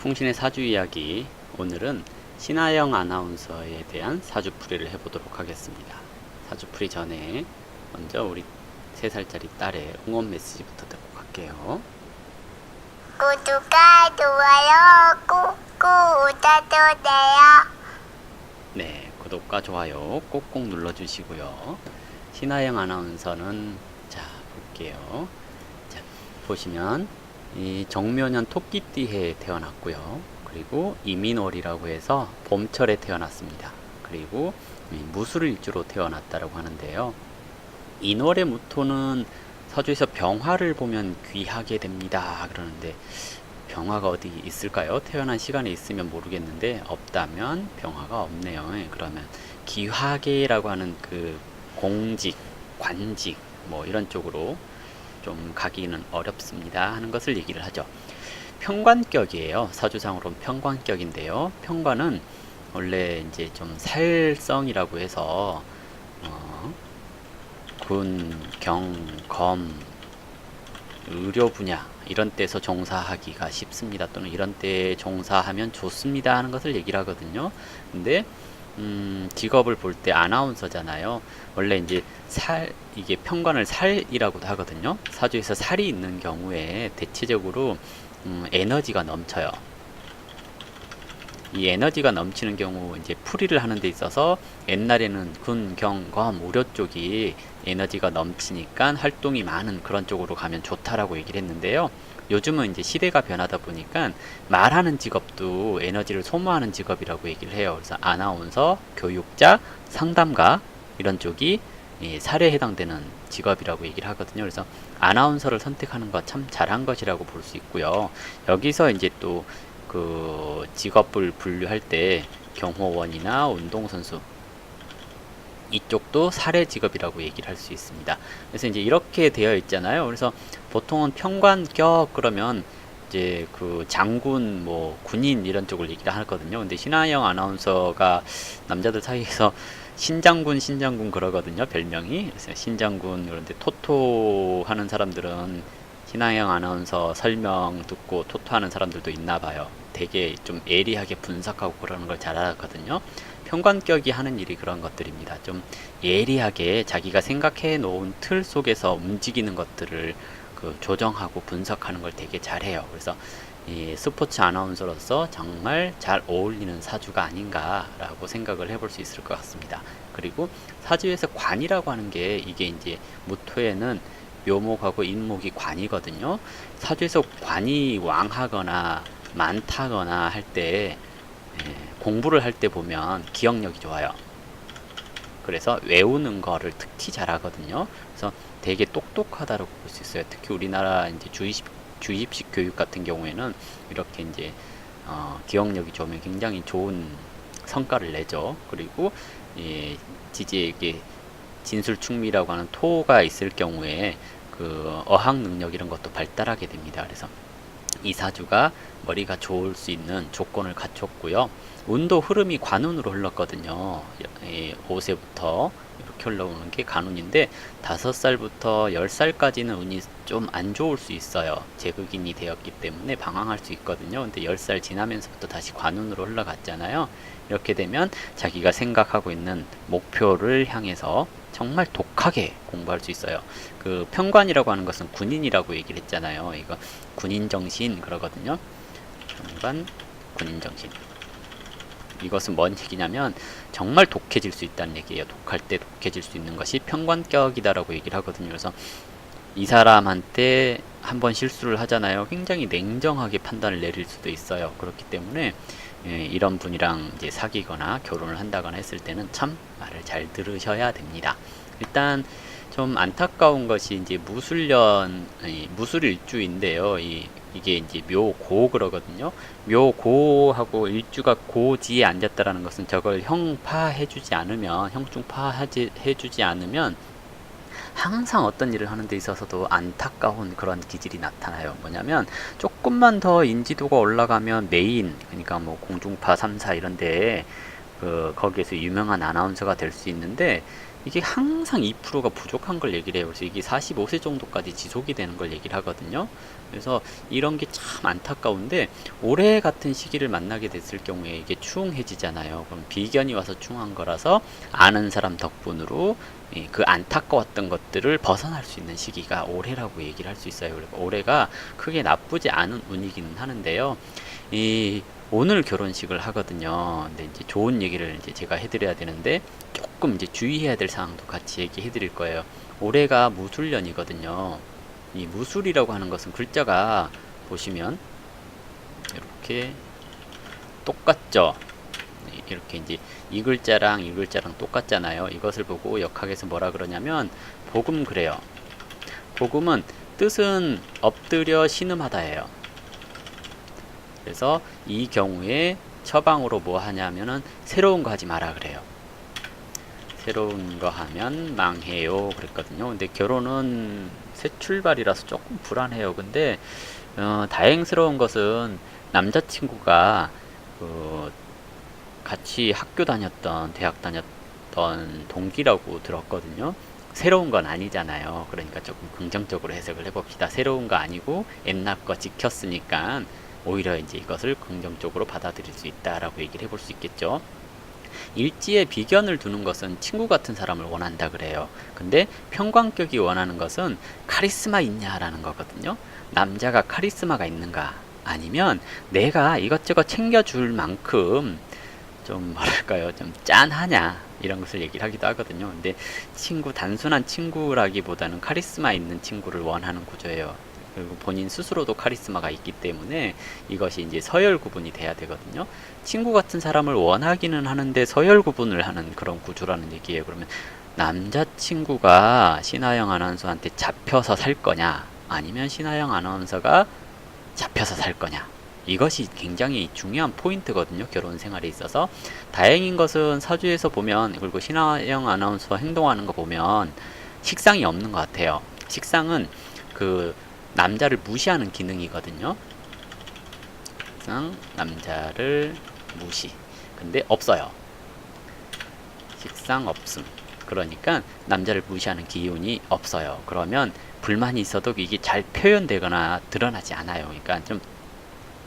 풍신의 사주 이야기 오늘은 신하영 아나운서에 대한 사주풀이를 해보도록 하겠습니다. 사주풀이 전에 먼저 우리 3살짜리 딸의 응원 메시지부터 듣고 갈게요. 구독과 좋아요 꾹꾹 눌러주세요. 네, 구독과 좋아요 꼭꼭 눌러주시고요. 신하영 아나운서는 자 볼게요. 자 보시면 이 정묘년 토끼띠해에 태어났고요. 그리고 이민월이라고 해서 봄철에 태어났습니다. 그리고 이 무술일주로 태어났다라고 하는데요. 인월의 무토는 서주에서 병화를 보면 귀하게 됩니다. 그러는데 병화가 어디 있을까요? 태어난 시간이 있으면 모르겠는데 없다면 병화가 없네요. 예, 그러면 기화계라고 하는 그 공직, 관직 뭐 이런 쪽으로 좀 가기는 어렵습니다 하는 것을 얘기를 하죠. 평관격이에요. 사주상으로는 평관격인데요. 평관은 원래 이제 좀 살성이라고 해서 어, 군, 경, 검, 의료 분야 이런 데서 종사하기가 쉽습니다. 또는 이런 때 종사하면 좋습니다 하는 것을 얘기를 하거든요. 근데 음, 직업을 볼 때 아나운서잖아요. 원래 이제 살 이게 평관을 살이라고도 하거든요. 사주에서 살이 있는 경우에 대체적으로 음, 에너지가 넘쳐요. 이 에너지가 넘치는 경우 이제 풀이를 하는 데 있어서 옛날에는 군, 경, 검, 의료 쪽이 에너지가 넘치니까 활동이 많은 그런 쪽으로 가면 좋다라고 얘기를 했는데요. 요즘은 이제 시대가 변하다 보니까 말하는 직업도 에너지를 소모하는 직업이라고 얘기를 해요. 그래서 아나운서, 교육자, 상담가 이런 쪽이 이 살에 해당되는 직업이라고 얘기를 하거든요. 그래서 아나운서를 선택하는 것 참 잘한 것이라고 볼 수 있고요. 여기서 이제 또 그 직업을 분류할 때 경호원이나 운동선수 이쪽도 사례 직업이라고 얘기를 할 수 있습니다. 그래서 이제 이렇게 되어 있잖아요. 그래서 보통은 평관격 그러면 이제 그 장군 뭐 군인 이런 쪽을 얘기를 하거든요. 근데 신하영 아나운서가 남자들 사이에서 신장군 신장군 그러거든요. 별명이. 신장군 그런데 토토 하는 사람들은 신하영 아나운서 설명 듣고 토토 하는 사람들도 있나 봐요. 되게 좀 예리하게 분석하고 그러는 걸잘 알거든요. 평관격이 하는 일이 그런 것들입니다. 좀 예리하게 자기가 생각해 놓은 틀 속에서 움직이는 것들을 그 조정하고 분석하는 걸 되게 잘해요. 그래서 이 스포츠 아나운서로서 정말 잘 어울리는 사주가 아닌가라고 생각을 해볼 수 있을 것 같습니다. 그리고 사주에서 관이라고 하는 게 이게 이제 무토에는 묘목하고 인목이 관이거든요. 사주에서 관이 왕하거나 많다거나 할 때 공부를 할 때 보면 기억력이 좋아요. 그래서 외우는 거를 특히 잘하거든요. 그래서 되게 똑똑하다고 볼 수 있어요. 특히 우리나라 이제 주입식, 주입식 교육 같은 경우에는 이렇게 이제 어, 기억력이 좋으면 굉장히 좋은 성과를 내죠. 그리고 이 지지에게 진술충미라고 하는 토가 있을 경우에 그 어학 능력 이런 것도 발달하게 됩니다. 그래서 이 사주가 머리가 좋을 수 있는 조건을 갖췄고요. 운도 흐름이 관운으로 흘렀거든요. 이 5세부터 이렇게 흘러오는 게 관운인데 5살부터 10살까지는 운이 좀 안 좋을 수 있어요. 제극인이 되었기 때문에 방황할 수 있거든요. 근데 10살 지나면서부터 다시 관운으로 흘러갔잖아요. 이렇게 되면 자기가 생각하고 있는 목표를 향해서 정말 독하게 공부할 수 있어요. 그 평관이라고 하는 것은 군인이라고 얘기를 했잖아요. 이거 군인 정신 그러거든요. 평관 군인 정신. 이것은 뭔 얘기냐면 정말 독해질 수 있다는 얘기예요. 독할 때 독해질 수 있는 것이 평관격이다라고 얘기를 하거든요. 그래서 이 사람한테 한번 실수를 하잖아요. 굉장히 냉정하게 판단을 내릴 수도 있어요. 그렇기 때문에 예, 이런 분이랑 이제 사귀거나 결혼을 한다거나 했을 때는 참 말을 잘 들으셔야 됩니다. 일단 좀 안타까운 것이 이제 무술년 무술일주인데요. 이 이게 이제 묘고 그러거든요. 묘고하고 일주가 고지에 앉았다라는 것은 저걸 형파해주지 않으면 형중파해주지 않으면 항상 어떤 일을 하는 데 있어서도 안타까운 그런 기질이 나타나요. 뭐냐면 조금만 더 인지도가 올라가면 메인 그러니까 뭐 공중파 3사 이런 데에 그 거기에서 유명한 아나운서가 될 수 있는데 이게 항상 2%가 부족한 걸 얘기를 해요. 그래서 이게 45세 정도까지 지속이 되는 걸 얘기를 하거든요. 그래서 이런 게 참 안타까운데 올해 같은 시기를 만나게 됐을 경우에 이게 추웅해지잖아요. 그럼 비견이 와서 추웅한 거라서 아는 사람 덕분으로 예, 그 안타까웠던 것들을 벗어날 수 있는 시기가 올해라고 얘기를 할 수 있어요. 그리고 올해가 크게 나쁘지 않은 운이기는 하는데요. 이 오늘 결혼식을 하거든요. 근데 이제 좋은 얘기를 이제 제가 해드려야 되는데 조금 이제 주의해야 될 사항도 같이 얘기해 드릴 거예요. 올해가 무술년이거든요. 이 무술이라고 하는 것은 글자가 보시면 이렇게 똑같죠. 네, 이렇게 이제 이 글자랑 이 글자랑 똑같잖아요. 이것을 보고 역학에서 뭐라 그러냐면 복음 그래요. 복음은 뜻은 엎드려 신음하다예요. 그래서 이 경우에 처방으로 뭐 하냐면은 새로운 거 하지 마라 그래요. 새로운 거 하면 망해요 그랬거든요. 근데 결혼은 새 출발이라서 조금 불안해요. 근데 어, 다행스러운 것은 남자친구가 그 같이 학교 다녔던 대학 다녔던 동기라고 들었거든요. 새로운 건 아니잖아요. 그러니까 조금 긍정적으로 해석을 해봅시다. 새로운 거 아니고 옛날 거 지켰으니까 오히려 이제 이것을 긍정적으로 받아들일 수 있다라고 얘기를 해볼 수 있겠죠. 일지에 비견을 두는 것은 친구 같은 사람을 원한다 그래요. 근데 평광격이 원하는 것은 카리스마 있냐라는 거거든요. 남자가 카리스마가 있는가 아니면 내가 이것저것 챙겨줄 만큼 좀 뭐랄까요 좀 짠하냐 이런 것을 얘기를 하기도 하거든요. 근데 친구 단순한 친구라기보다는 카리스마 있는 친구를 원하는 구조예요. 그리고 본인 스스로도 카리스마가 있기 때문에 이것이 이제 서열 구분이 돼야 되거든요. 친구 같은 사람을 원하기는 하는데 서열 구분을 하는 그런 구조라는 얘기예요. 그러면 남자친구가 신하영 아나운서한테 잡혀서 살 거냐 아니면 신하영 아나운서가 잡혀서 살 거냐 이것이 굉장히 중요한 포인트거든요. 결혼 생활에 있어서 다행인 것은 사주에서 보면 그리고 신하영 아나운서 행동하는 거 보면 식상이 없는 것 같아요. 식상은 그 남자를 무시하는 기능이거든요. 남자를 무시. 근데 없어요. 식상 없음. 그러니까 남자를 무시하는 기운이 없어요. 그러면 불만이 있어도 이게 잘 표현되거나 드러나지 않아요. 그러니까 좀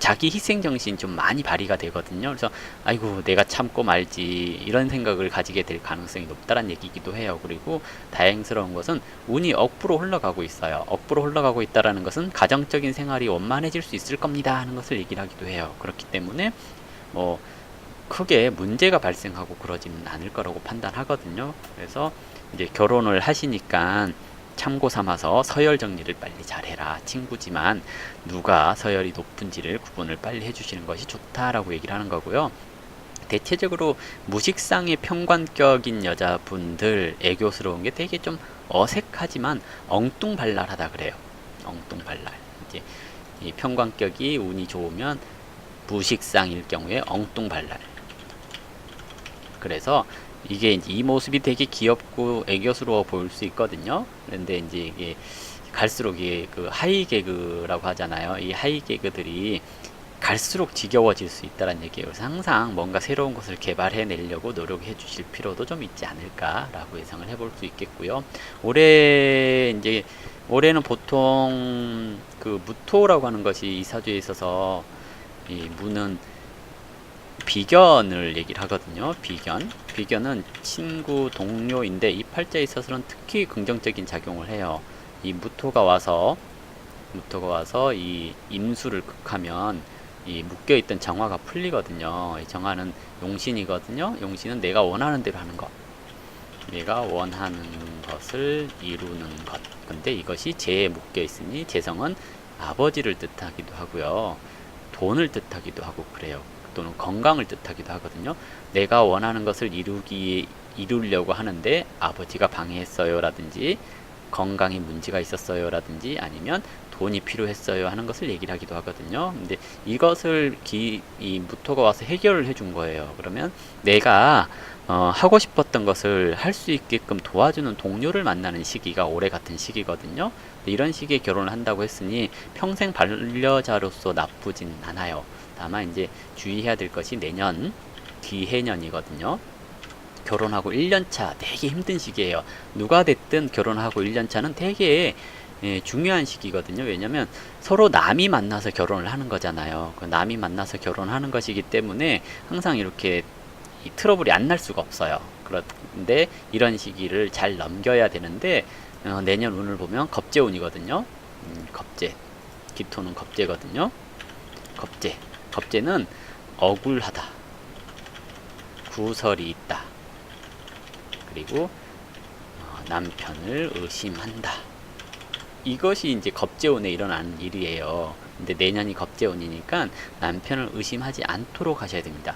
자기 희생 정신이 좀 많이 발휘가 되거든요. 그래서 아이고 내가 참고 말지 이런 생각을 가지게 될 가능성이 높다는 얘기이기도 해요. 그리고 다행스러운 것은 운이 억부로 흘러가고 있어요. 억부로 흘러가고 있다라는 것은 가정적인 생활이 원만해질 수 있을 겁니다 하는 것을 얘기를 하기도 해요. 그렇기 때문에 뭐 크게 문제가 발생하고 그러지는 않을 거라고 판단하거든요. 그래서 이제 결혼을 하시니까 참고 삼아서 서열 정리를 빨리 잘해라. 친구지만 누가 서열이 높은지를 구분을 빨리 해주시는 것이 좋다라고 얘기를 하는 거고요. 대체적으로 무식상의 평관격인 여자분들 애교스러운 게 되게 좀 어색하지만 엉뚱발랄하다 그래요. 엉뚱발랄. 이제 이 평관격이 운이 좋으면 무식상일 경우에 엉뚱발랄. 그래서 이게 이제 이 모습이 되게 귀엽고 애교스러워 보일 수 있거든요. 그런데 이제 이게 갈수록 이게 그 하이 개그라고 하잖아요. 이 하이 개그들이 갈수록 지겨워질 수 있다는 얘기예요. 그래서 항상 뭔가 새로운 것을 개발해 내려고 노력해 주실 필요도 좀 있지 않을까라고 예상을 해볼 수 있겠고요. 올해 이제 올해는 보통 그 무토라고 하는 것이 이 사주에 있어서 이 무는 비견을 얘기를 하거든요. 비견. 비견은 친구, 동료인데 이 팔자에 있어서는 특히 긍정적인 작용을 해요. 이 무토가 와서 무토가 와서 이 임수를 극하면 이 묶여 있던 정화가 풀리거든요. 이 정화는 용신이거든요. 용신은 내가 원하는 대로 하는 것. 내가 원하는 것을 이루는 것. 근데 이것이 재에 묶여 있으니 재성은 아버지를 뜻하기도 하고요. 돈을 뜻하기도 하고 그래요. 또는 건강을 뜻하기도 하거든요. 내가 원하는 것을 이루기 이루려고 하는데 아버지가 방해했어요라든지 건강에 문제가 있었어요라든지 아니면 돈이 필요했어요 하는 것을 얘기를 하기도 하거든요. 근데 이것을 기, 이 무토가 와서 해결을 해준 거예요. 그러면 내가 어, 하고 싶었던 것을 할 수 있게끔 도와주는 동료를 만나는 시기가 올해 같은 시기거든요. 이런 시기에 결혼을 한다고 했으니 평생 반려자로서 나쁘진 않아요. 다만 이제 주의해야 될 것이 내년 뒤해년이거든요. 결혼하고 1년차 되게 힘든 시기예요. 누가 됐든 결혼하고 1년차는 되게 예, 중요한 시기거든요. 왜냐면 서로 남이 만나서 결혼을 하는 거잖아요. 그 남이 만나서 결혼하는 것이기 때문에 항상 이렇게 이 트러블이 안 날 수가 없어요. 그런데 이런 시기를 잘 넘겨야 되는데 어, 내년 운을 보면 겁재운이거든요. 음, 겁재. 기토는 겁재거든요. 겁재. 겁재는 억울하다. 구설이 있다. 그리고 어, 남편을 의심한다. 이것이 이제 겁재운에 일어나는 일이에요. 근데 내년이 겁재운이니까 남편을 의심하지 않도록 하셔야 됩니다.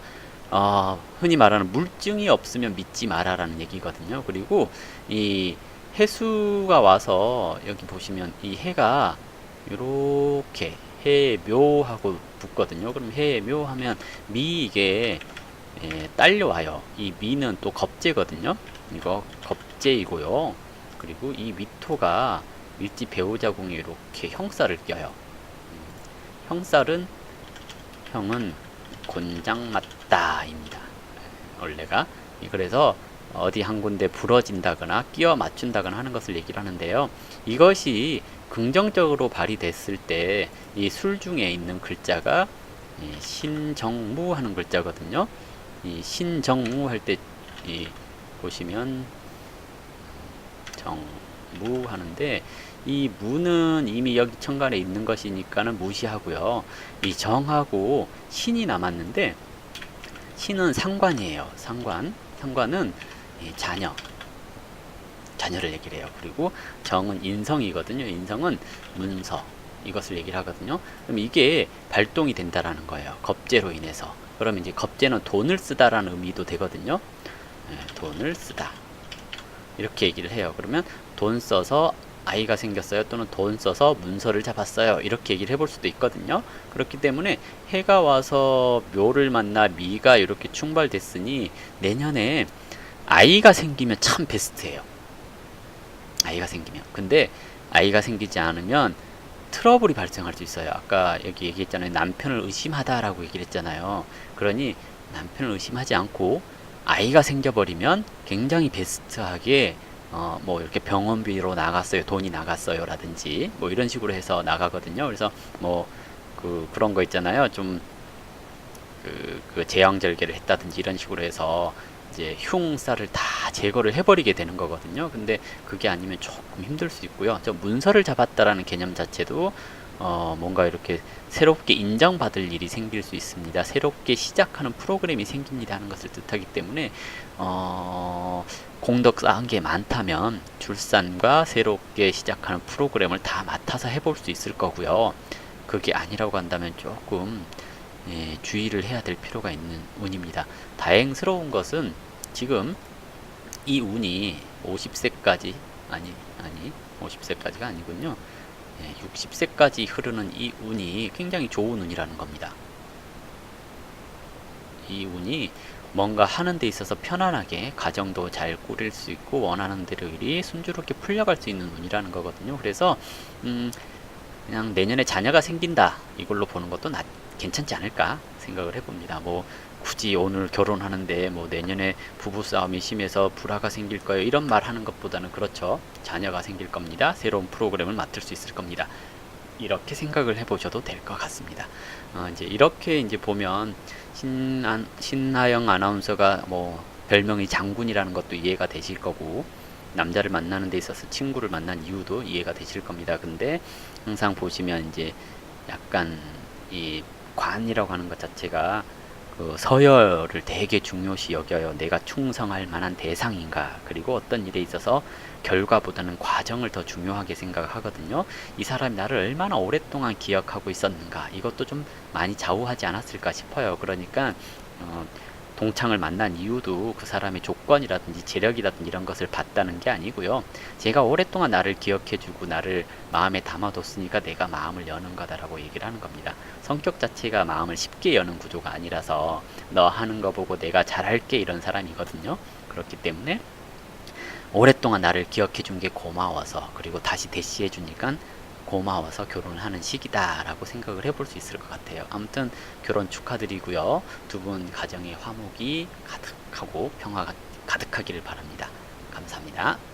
어, 흔히 말하는 물증이 없으면 믿지 마라라는 얘기거든요. 그리고 이 해수가 와서 여기 보시면 이 해가 이렇게 해묘하고 붙거든요. 그럼 해묘 하면 미 이게 예, 딸려와요. 이 미는 또 겁재거든요. 이거 겁재이고요. 그리고 이 미토가 밀지 배우자궁에 이렇게 형살을 껴요. 음, 형살은 형은 곤장 맞다입니다. 원래가 그래서 어디 한 군데 부러진다거나 끼워 맞춘다거나 하는 것을 얘기를 하는데요. 이것이 긍정적으로 발휘됐을 때 이 술 중에 있는 글자가 이 신정무 하는 글자거든요. 이 신정무 할 때 이 보시면 정무 하는데 이 무는 이미 여기 천간에 있는 것이니까는 무시하고요. 이 정하고 신이 남았는데 신은 상관이에요. 상관. 상관은 이 자녀. 자녀를 얘기를 해요. 그리고 정은 인성이거든요. 인성은 문서. 이것을 얘기를 하거든요. 그럼 이게 발동이 된다라는 거예요. 겁재로 인해서. 그러면 이제 겁재는 돈을 쓰다라는 의미도 되거든요. 예, 돈을 쓰다. 이렇게 얘기를 해요. 그러면 돈 써서 아이가 생겼어요. 또는 돈 써서 문서를 잡았어요. 이렇게 얘기를 해볼 수도 있거든요. 그렇기 때문에 해가 와서 묘를 만나 미가 이렇게 충발됐으니 내년에 아이가 생기면 참 베스트예요. 아이가 생기면. 근데 아이가 생기지 않으면 트러블이 발생할 수 있어요. 아까 여기 얘기했잖아요. 남편을 의심하다라고 얘기를 했잖아요. 그러니 남편을 의심하지 않고 아이가 생겨버리면 굉장히 베스트하게 어, 뭐 이렇게 병원비로 나갔어요. 돈이 나갔어요. 라든지 뭐 이런 식으로 해서 나가거든요. 그래서 뭐 그 그런 거 있잖아요. 좀 그, 그 제왕절개를 했다든지 이런 식으로 해서 이제 흉살을 다 제거를 해버리게 되는 거거든요. 근데 그게 아니면 조금 힘들 수 있고요. 저 문서를 잡았다라는 개념 자체도 어, 뭔가 이렇게 새롭게 인정받을 일이 생길 수 있습니다. 새롭게 시작하는 프로그램이 생깁니다 하는 것을 뜻하기 때문에 어, 공덕 쌓은 게 많다면 출산과 새롭게 시작하는 프로그램을 다 맡아서 해볼 수 있을 거고요. 그게 아니라고 한다면 조금 예, 주의를 해야 될 필요가 있는 운입니다. 다행스러운 것은 지금 이 운이 50세까지 아니 아니 50세까지가 아니군요. 예, 60세까지 흐르는 이 운이 굉장히 좋은 운이라는 겁니다. 이 운이 뭔가 하는 데 있어서 편안하게 가정도 잘 꾸릴 수 있고 원하는 대로 일이 순조롭게 풀려갈 수 있는 운이라는 거거든요. 그래서 음, 그냥 내년에 자녀가 생긴다 이걸로 보는 것도 나, 괜찮지 않을까 생각을 해봅니다. 뭐 굳이 오늘 결혼하는데 뭐 내년에 부부 싸움이 심해서 불화가 생길 거예요 이런 말 하는 것보다는 그렇죠. 자녀가 생길 겁니다. 새로운 프로그램을 맡을 수 있을 겁니다. 이렇게 생각을 해보셔도 될 것 같습니다. 어, 이제 이렇게 이제 보면 신안, 신하영 아나운서가 뭐 별명이 장군이라는 것도 이해가 되실 거고 남자를 만나는 데 있어서 친구를 만난 이유도 이해가 되실 겁니다. 근데 항상 보시면 이제 약간 이 관이라고 하는 것 자체가 그 서열을 되게 중요시 여겨요. 내가 충성할 만한 대상인가. 그리고 어떤 일에 있어서 결과보다는 과정을 더 중요하게 생각하거든요. 이 사람이 나를 얼마나 오랫동안 기억하고 있었는가. 이것도 좀 많이 좌우하지 않았을까 싶어요. 그러니까 어, 동창을 만난 이유도 그 사람의 조건이라든지 재력이라든지 이런 것을 봤다는 게 아니고요. 제가 오랫동안 나를 기억해주고 나를 마음에 담아뒀으니까 내가 마음을 여는 거다라고 얘기를 하는 겁니다. 성격 자체가 마음을 쉽게 여는 구조가 아니라서 너 하는 거 보고 내가 잘할게 이런 사람이거든요. 그렇기 때문에 오랫동안 나를 기억해 준 게 고마워서 그리고 다시 대시해 주니까 고마워서 결혼을 하는 시기다라고 생각을 해볼 수 있을 것 같아요. 아무튼 결혼 축하드리고요. 두 분 가정의 화목이 가득하고 평화가 가득하기를 바랍니다. 감사합니다.